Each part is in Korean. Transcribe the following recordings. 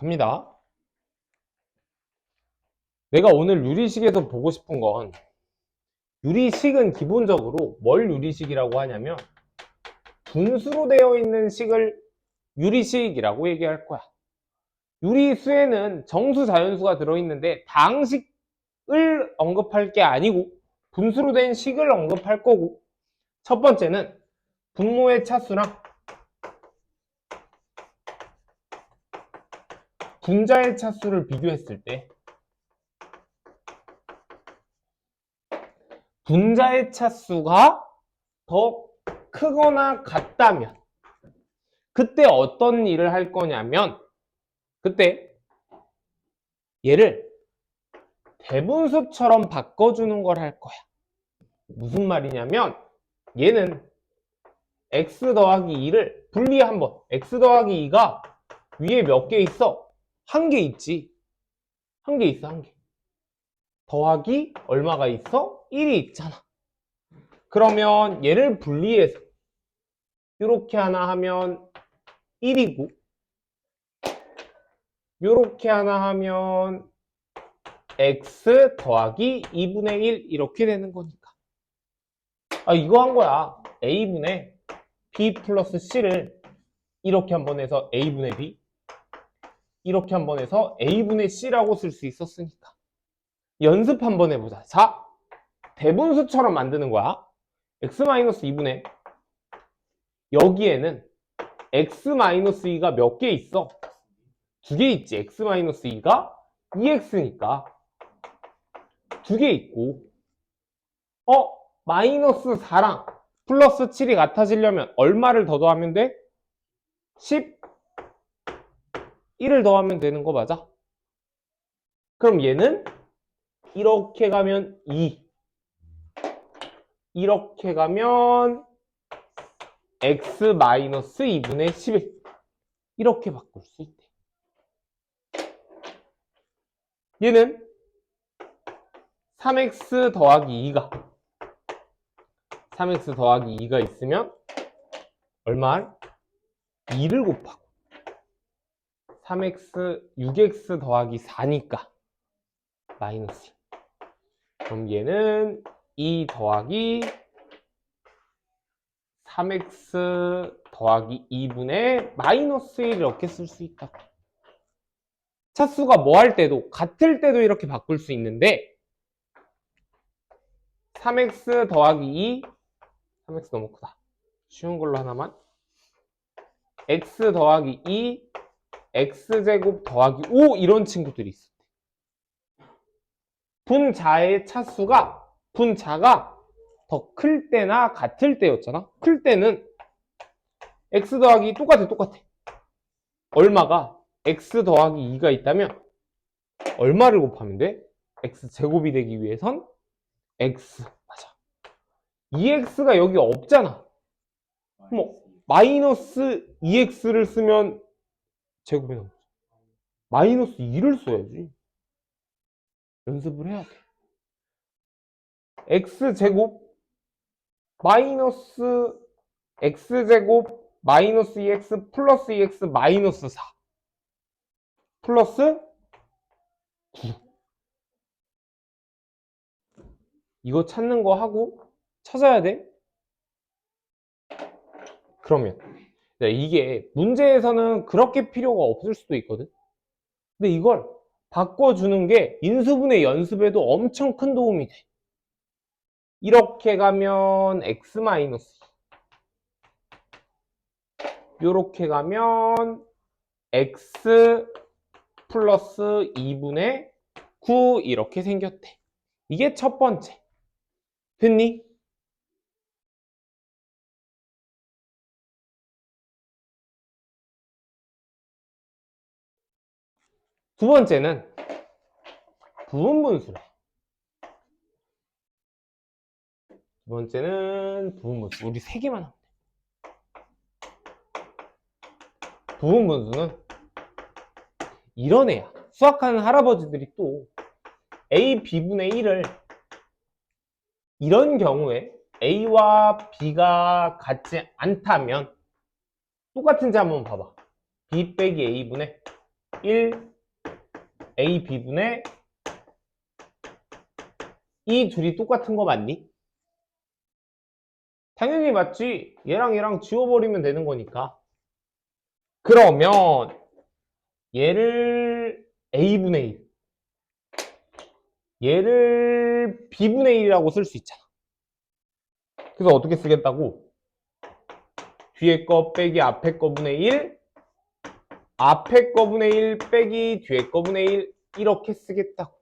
갑니다. 내가 오늘 유리식에서 보고 싶은 건 유리식은 기본적으로 뭘 유리식이라고 하냐면 분수로 되어 있는 식을 유리식이라고 얘기할 거야. 유리수에는 정수 자연수가 들어있는데 다항식을 언급할 게 아니고 분수로 된 식을 언급할 거고 첫 번째는 분모의 차수랑 분자의 차수를 비교했을 때 분자의 차수가 더 크거나 같다면 그때 어떤 일을 할 거냐면 그때 얘를 대분수처럼 바꿔주는 걸 할 거야. 무슨 말이냐면 얘는 x 더하기 2를 분리 한번 x 더하기 2가 위에 몇 개 있어? 한 개 있지. 한 개 있어, 한 개. 더하기 얼마가 있어? 1이 있잖아. 그러면 얘를 분리해서 이렇게 하나 하면 1이고 이렇게 하나 하면 x 더하기 2분의 1 이렇게 되는 거니까. 아, 이거 한 거야. a분의 b 플러스 c를 이렇게 한번 해서 a분의 b 이렇게 한번 해서 a분의 c라고 쓸 수 있었으니까. 연습 한번 해보자. 자, 대분수처럼 만드는 거야. x-2분의 여기에는 x-2가 몇 개 있어? 두 개 있지. x-2가 2x니까 두 개 있고 어? 마이너스 4랑 플러스 7이 같아지려면 얼마를 더 더하면 돼? 10 1을 더하면 되는 거 맞아? 그럼 얘는 이렇게 가면 2 이렇게 가면 x-2분의 11 이렇게 바꿀 수 있대. 얘는 3x 더하기 2가. 3x 더하기 2가 있으면 얼마? 2를 곱하고 3x 6x 더하기 4니까 마이너스 2. 그럼 얘는 2 더하기 3x 더하기 2분의 마이너스 1 이렇게 쓸 수 있다고. 차수가 뭐 할 때도 같을 때도 이렇게 바꿀 수 있는데 3x 더하기 2 3x 너무 크다. 쉬운 걸로 하나만 x 더하기 2 x제곱 더하기 5 이런 친구들이 있을 때 분자의 차수가 분자가 더 클 때나 같을 때였잖아. 클 때는 x 더하기 똑같아 똑같아. 얼마가 x 더하기 2가 있다면 얼마를 곱하면 돼? x 제곱이 되기 위해선 x 맞아. 2x가 여기 없잖아. 뭐 마이너스 2x를 쓰면 제곱이 나오죠. 마이너스 2를 써야지. 연습을 해야 돼. x제곱 마이너스 x제곱 마이너스 2x 플러스 2x 마이너스 4 플러스 9 이거 찾는 거 하고 찾아야 돼. 그러면 네, 이게 문제에서는 그렇게 필요가 없을 수도 있거든. 근데 이걸 바꿔주는 게 인수분해 연습에도 엄청 큰 도움이 돼. 이렇게 가면 x 마이너스 이렇게 가면 x 플러스 2분의 9 이렇게 생겼대. 이게 첫 번째. 됐니? 두 번째는 부분분수래. 두 번째는 부분분수. 우리 세 개만 하면 돼. 부분분수는 이런 애야. 수학하는 할아버지들이 또 a, b분의 1을 이런 경우에 a와 b가 같지 않다면 똑같은지 한번 봐봐. b 빼기 a분의 1 A, B분의 이 둘이 똑같은 거 맞니? 당연히 맞지. 얘랑 얘랑 지워버리면 되는 거니까. 그러면 얘를 A분의 1 얘를 B분의 1이라고 쓸 수 있잖아. 그래서 어떻게 쓰겠다고? 뒤에 거 빼기 앞에 거분의 1 앞에 거분의 1 빼기 뒤에 거분의 1 이렇게 쓰겠다고.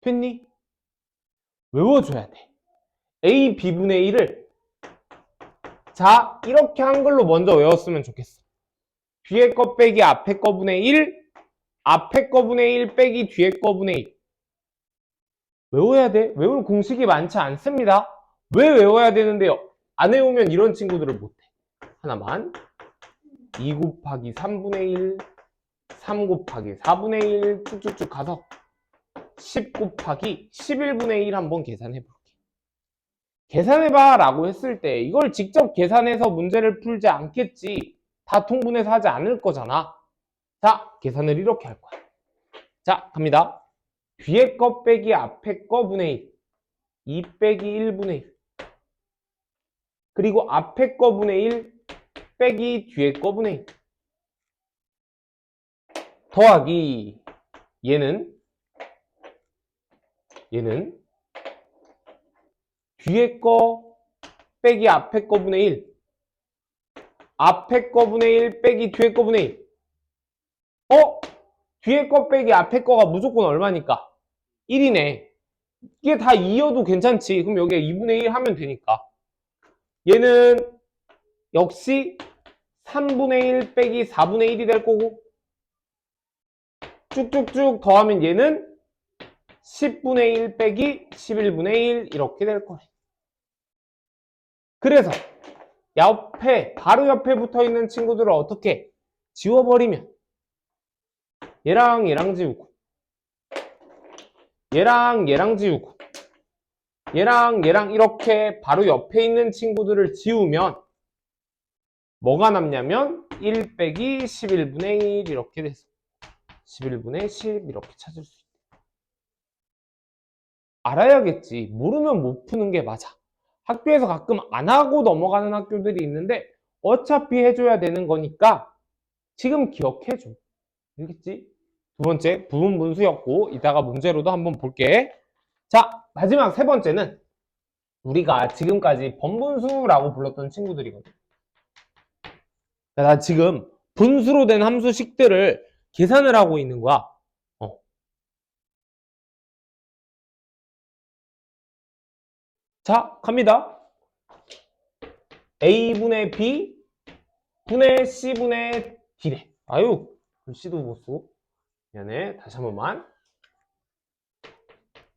됐니? 외워줘야 돼. A, B분의 1을 자, 이렇게 한글로 먼저 외웠으면 좋겠어. 뒤에 거 빼기 앞에 거분의 1 앞에 거분의 1 빼기 뒤에 거분의 1 외워야 돼. 외울 공식이 많지 않습니다. 왜 외워야 되는데요? 안 외우면 이런 친구들을 못해. 하나만 2 곱하기 3분의 1 3 곱하기 4분의 1 쭉쭉쭉 가서 10 곱하기 11분의 1 한번 계산해 볼게. 계산해봐 라고 했을 때 이걸 직접 계산해서 문제를 풀지 않겠지. 다 통분해서 하지 않을 거잖아. 자, 계산을 이렇게 할 거야. 자, 갑니다. 뒤에 거 빼기 앞에 거 분의 1. 2 빼기 1분의 1. 그리고 앞에 거 분의 1 빼기 뒤에 거 분의 1. 더하기 얘는 얘는 뒤에 거 빼기 앞에 거분의 1 앞에 거분의 1 빼기 뒤에 거분의 1 어? 뒤에 거 빼기 앞에 거가 무조건 얼마니까? 1이네 이게 다 2여도 괜찮지 그럼 여기에 2분의 1 하면 되니까 얘는 역시 3분의 1 빼기 4분의 1이 될 거고 쭉쭉쭉 더하면 얘는 10분의 1 빼기 11분의 1 이렇게 될 거네. 그래서 옆에 바로 옆에 붙어 있는 친구들을 어떻게 지워버리면 얘랑 얘랑 지우고 얘랑 얘랑 지우고 얘랑 얘랑 이렇게 바로 옆에 있는 친구들을 지우면 뭐가 남냐면 1 빼기 11분의 1 이렇게 돼서 11분의 10 이렇게 찾을 수 있다. 알아야겠지. 모르면 못 푸는 게 맞아. 학교에서 가끔 안 하고 넘어가는 학교들이 있는데 어차피 해줘야 되는 거니까 지금 기억해줘. 알겠지? 두 번째 부분 분수였고 이따가 문제로도 한번 볼게. 자 마지막 세 번째는 우리가 지금까지 번분수라고 불렀던 친구들이거든. 나 지금 분수로 된 함수식들을 계산을 하고 있는 거야. 어. 자, 갑니다. A분의 B 분의 C분의 D래. 아유, 글씨도 못 쓰고. 미안해. 다시 한 번만.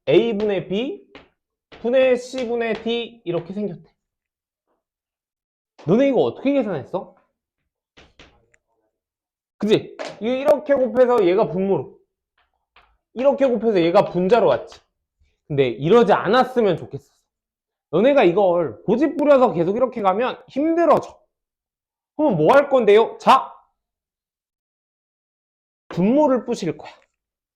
A분의 B 분의 C분의 D 이렇게 생겼대. 너네 이거 어떻게 계산했어? 그지? 이렇게 곱해서 얘가 분모로. 이렇게 곱해서 얘가 분자로 왔지. 근데 이러지 않았으면 좋겠어. 너네가 이걸 고집 부려서 계속 이렇게 가면 힘들어져. 그러면 뭐 할 건데요? 자! 분모를 부실 거야.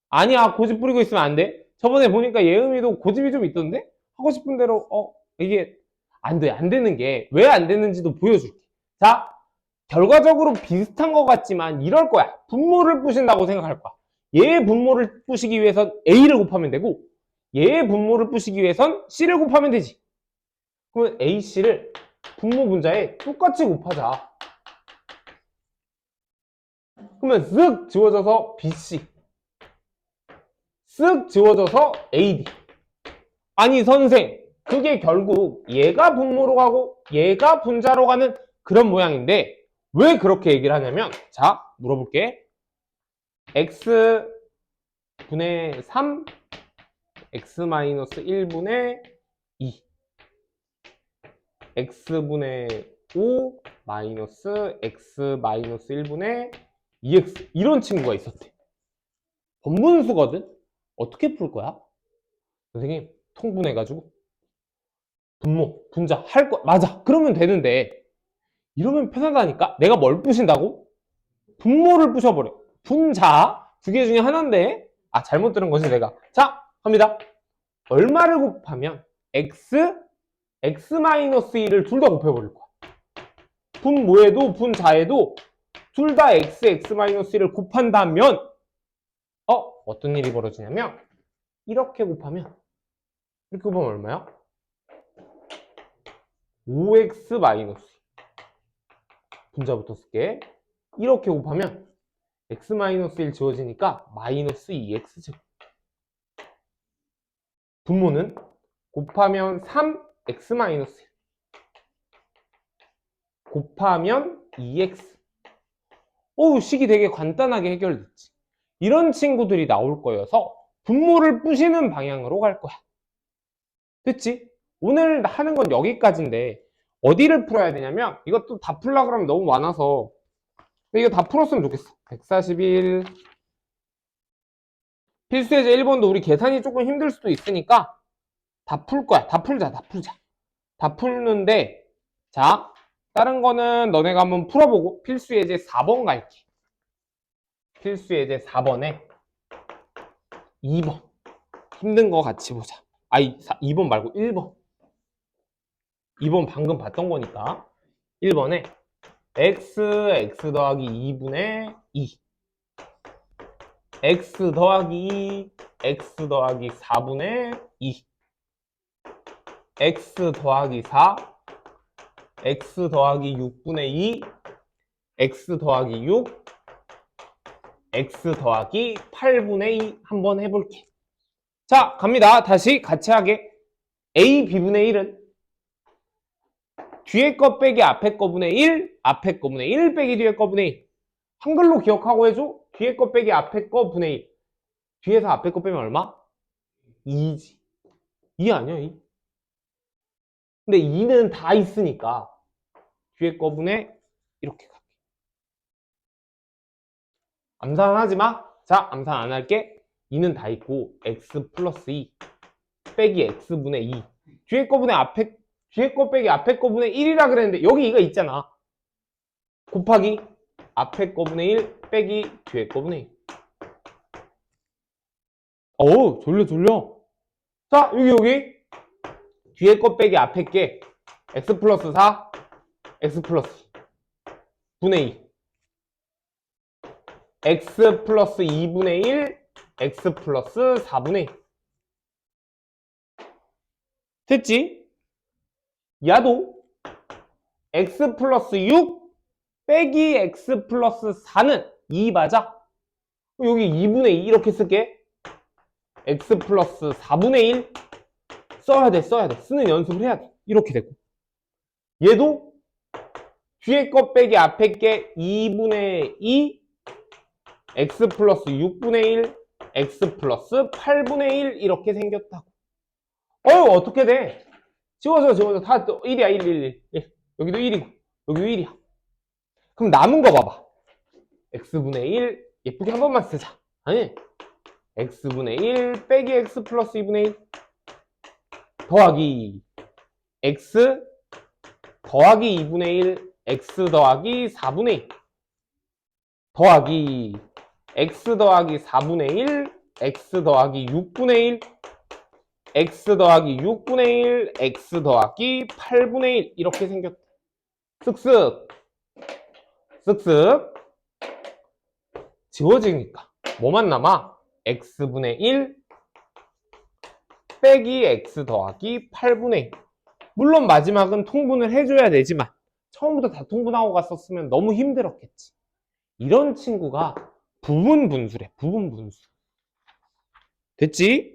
아니야, 고집 부리고 있으면 안 돼. 저번에 보니까 예음이도 고집이 좀 있던데? 하고 싶은 대로, 어, 이게 안 돼. 안 되는 게 왜 안 되는지도 보여줄게. 자, 결과적으로 비슷한 것 같지만 이럴 거야. 분모를 부신다고 생각할 거야. 얘의 분모를 부시기 위해선 A를 곱하면 되고 얘의 분모를 부시기 위해선 C를 곱하면 되지. 그러면 A, C를 분모 분자에 똑같이 곱하자. 그러면 쓱 지워져서 BC 쓱 지워져서 AD 아니 선생 그게 결국 얘가 분모로 가고 얘가 분자로 가는 그런 모양인데 왜 그렇게 얘기를 하냐면 자 물어볼게. x 분의 3 x 마이너스 1분의 2 x분의 5 마이너스 x 마이너스 1분의 2x 이런 친구가 있었대. 번분수거든? 어떻게 풀 거야? 선생님 통분해가지고 분모 분자 할 거 맞아. 그러면 되는데 이러면 편하다니까? 내가 뭘 부신다고? 분모를 부셔버려. 분자 두 개 중에 하나인데 아 잘못 들은 거지 내가. 자 갑니다. 얼마를 곱하면 x x-1을 둘 다 곱해버릴 거야. 분모에도 분자에도 둘 다 x x-1을 곱한다면 어 어떤 일이 벌어지냐면 이렇게 곱하면 이렇게 곱하면 얼마야? 5x 마이너스 분자부터 쓸게. 이렇게 곱하면 x 마이너스 1 지워지니까 마이너스 2x 제곱 분모는 곱하면 3x 마이너스 1 곱하면 2x 어우 식이 되게 간단하게 해결됐지. 이런 친구들이 나올 거여서 분모를 부시는 방향으로 갈 거야. 됐지? 오늘 하는 건 여기까지인데 어디를 풀어야 되냐면 이것도 다 풀라 그러면 너무 많아서 이거 다 풀었으면 좋겠어. 141 필수 예제 1번도 우리 계산이 조금 힘들 수도 있으니까 다 풀 거야. 다 풀자. 다 풀자. 다 풀는데 자 다른 거는 너네가 한번 풀어보고 필수 예제 4번 갈게. 필수 예제 4번에 2번. 힘든 거 같이 보자. 아이 2번 말고 1번 2번 방금 봤던 거니까. 1번에 x, x 더하기 2분의 2 x 더하기 2, x 더하기 4분의 2 x 더하기 4 x 더하기 6분의 2 x 더하기 6 x 더하기 8분의 2 한번 해볼게. 자 갑니다. 다시 같이 하게. a b분의 1은 뒤에 거 빼기 앞에 거분의 1, 앞에 거분의 1 빼기 뒤에 거분의 1. 한글로 기억하고 해줘. 뒤에 거 빼기 앞에 거분의 1. 뒤에서 앞에 거 빼면 얼마? 2지. 2 아니야, 2? 근데 2는 다 있으니까 뒤에 거분의 이렇게 갈게. 암산 하지 마. 자, 암산 안 할게. 2는 다 있고 x 플러스 2 빼기 x분의 2. 뒤에 거분의 앞에 뒤에 거 빼기 앞에 거분의 1이라 그랬는데 여기 이거 있잖아. 곱하기 앞에 거분의 1 빼기 뒤에 거분의 1. 어우 졸려 졸려. 자 여기 여기 뒤에 거 빼기 앞에 게 x 플러스 4 x 플러스 2 분의 2 x 플러스 2분의 1 x 플러스 4분의 1 됐지? 야도 x 플러스 6 빼기 x 플러스 4는 2 맞아? 여기 2분의 2 이렇게 쓸게. x 플러스 4분의 1 써야 돼 써야 돼. 쓰는 연습을 해야 돼. 이렇게 되고. 얘도 뒤에 거 빼기 앞에 게 2분의 2 x 플러스 6분의 1 x 플러스 8분의 1 이렇게 생겼다고. 어휴 어떻게 돼 지워져 지워져 다 1이야 1 1 1, 1. 여기도 1이고 여기도 1이야. 그럼 남은 거 봐봐. x분의 1 예쁘게 한 번만 쓰자. 아니 x분의 1 빼기 x 플러스 2분의 1 더하기 x 더하기 2분의 1 x 더하기 4분의 1 더하기 x 더하기 4분의 1 x 더하기 6분의 1 x 더하기 6분의 1 x 더하기 8분의 1 이렇게 생겼다 쓱쓱. 쓱쓱. 지워지니까 뭐만 남아? x분의 1 빼기 x 더하기 8분의 1 물론 마지막은 통분을 해줘야 되지만 처음부터 다 통분하고 갔었으면 너무 힘들었겠지. 이런 친구가 부분 분수래 부분 분수 됐지?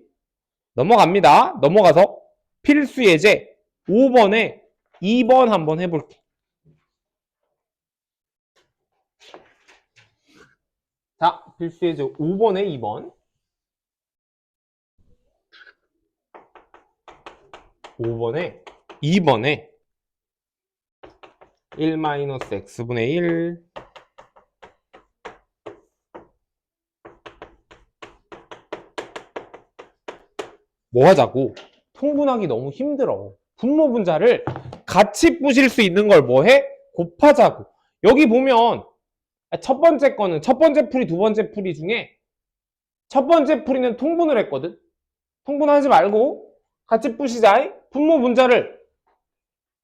넘어갑니다. 넘어가서 필수 예제 5번에 2번 한번 해볼게. 자, 필수 예제 5번에 2번. 5번에 2번에 1-x분의 1 뭐 하자고? 통분하기 너무 힘들어. 분모 분자를 같이 부실 수 있는 걸 뭐 해? 곱하자고. 여기 보면 아, 첫 번째 거는 첫 번째 풀이 두 번째 풀이 중에 첫 번째 풀이는 통분을 했거든. 통분하지 말고 같이 푸시자. 분모 분자를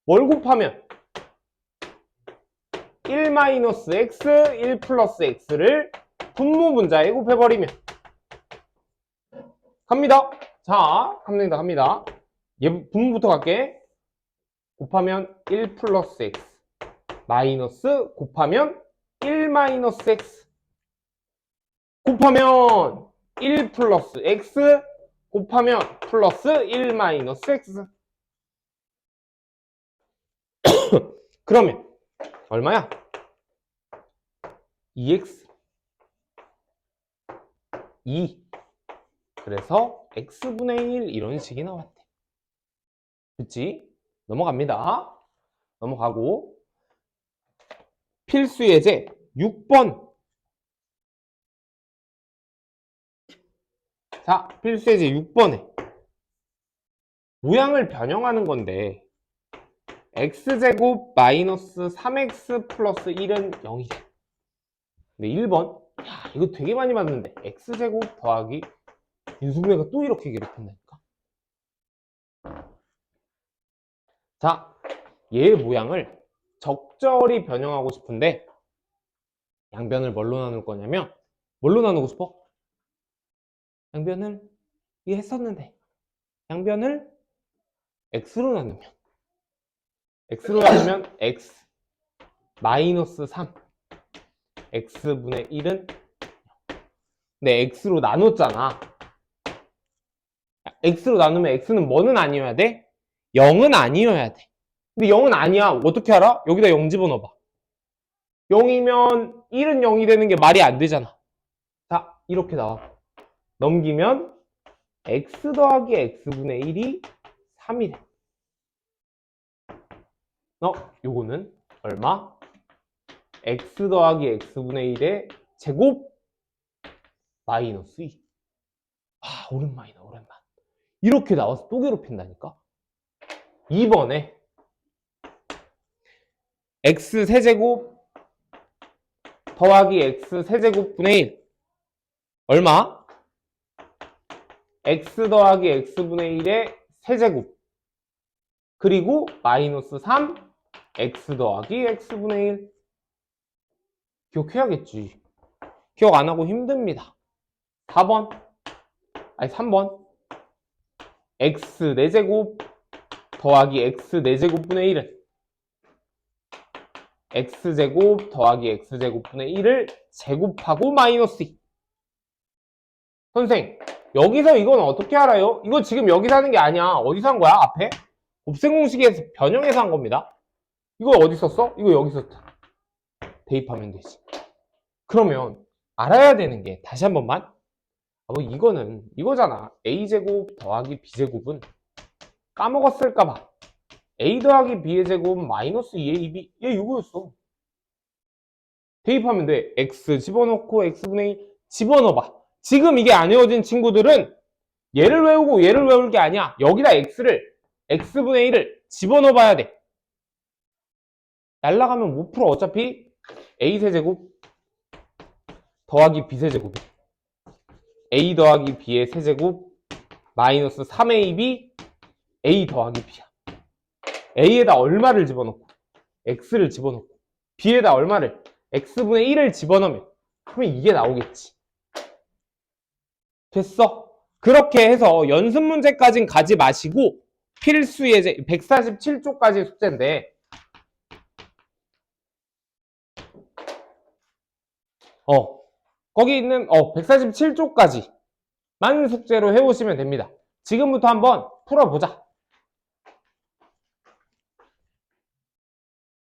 뭘 곱하면 1 마이너스 x, 1 플러스 x를 분모 분자에 곱해버리면 갑니다. 자, 갑니다, 갑니다. 얘 분모부터 갈게. 곱하면 1 플러스 x 마이너스 곱하면 1 마이너스 x 곱하면 1 플러스 x 곱하면 플러스 1 마이너스 x 그러면 얼마야? 2x 2 그래서 x분의 1 이런 식이 나왔대. 그치? 넘어갑니다. 넘어가고. 필수 예제 6번. 자 필수 예제 6번에 모양을 변형하는 건데 x제곱 마이너스 3x 플러스 1은 0이래. 근데 1번 야 이거 되게 많이 봤는데. x제곱 더하기 윤수부가 또 이렇게 괴롭힌다니까? 자 얘의 모양을 적절히 변형하고 싶은데 양변을 뭘로 나눌 거냐면 뭘로 나누고 싶어? 양변을 이게 했었는데 양변을 x로 나누면 x로 나누면 x 마이너스 3 x분의 1은 근데 x로 나눴잖아 x로 나누면 x는 뭐는 아니어야 돼? 0은 아니어야 돼 근데 0은 아니야 어떻게 알아? 여기다 0 집어넣어봐 0이면 1은 0이 되는 게 말이 안 되잖아 자 이렇게 나와 넘기면 x 더하기 x분의 1이 3이래 어? 요거는 얼마? x 더하기 x분의 1의 제곱 마이너스 2. 아, 오랜만이다, 오랜만. 이렇게 나와서 또 괴롭힌다니까? 2번에 x 세제곱 더하기 x 세제곱분의 1 얼마? x 더하기 x분의 1의 세제곱. 그리고 마이너스 3 x 더하기 x분의 1 기억해야겠지. 기억 안 하고 힘듭니다. 4번. 아니 3번 x 4제곱 더하기 x 4제곱분의 1은? X제곱 더하기 x제곱분의 1을 제곱하고 마이너스 2 선생 여기서 이건 어떻게 알아요? 이거 지금 여기서 하는 게 아니야. 어디서 한 거야? 앞에? 곱셈 공식에서 변형해서 한 겁니다. 이거 어디 썼어? 이거 여기 썼다. 대입하면 되지. 그러면 알아야 되는 게 다시 한 번만 아, 뭐 이거는 이거잖아. A제곱 더하기 b제곱은 까먹었을까봐. A 더하기 b의 제곱 마이너스 2ab 얘 이거였어. 대입하면 돼. X 집어넣고 x분의 1 집어넣어봐. 지금 이게 안 외워진 친구들은 얘를 외우고 얘를 외울 게 아니야. 여기다 x를 x분의 1을 집어넣어 봐야 돼. 날라가면 못 풀어 어차피 a 세제곱 더하기 b 세제곱이 a 더하기 b의 세제곱 마이너스 3ab a 더하기 b야. A에다 얼마를 집어넣고 x를 집어넣고 b에다 얼마를 x분의 1을 집어넣으면 그러면 이게 나오겠지. 됐어? 그렇게 해서 연습 문제까진 가지 마시고 필수 예제 147쪽까지 숙제인데 어 거기 있는 어 147쪽까지만 숙제로 해오시면 됩니다. 지금부터 한번 풀어보자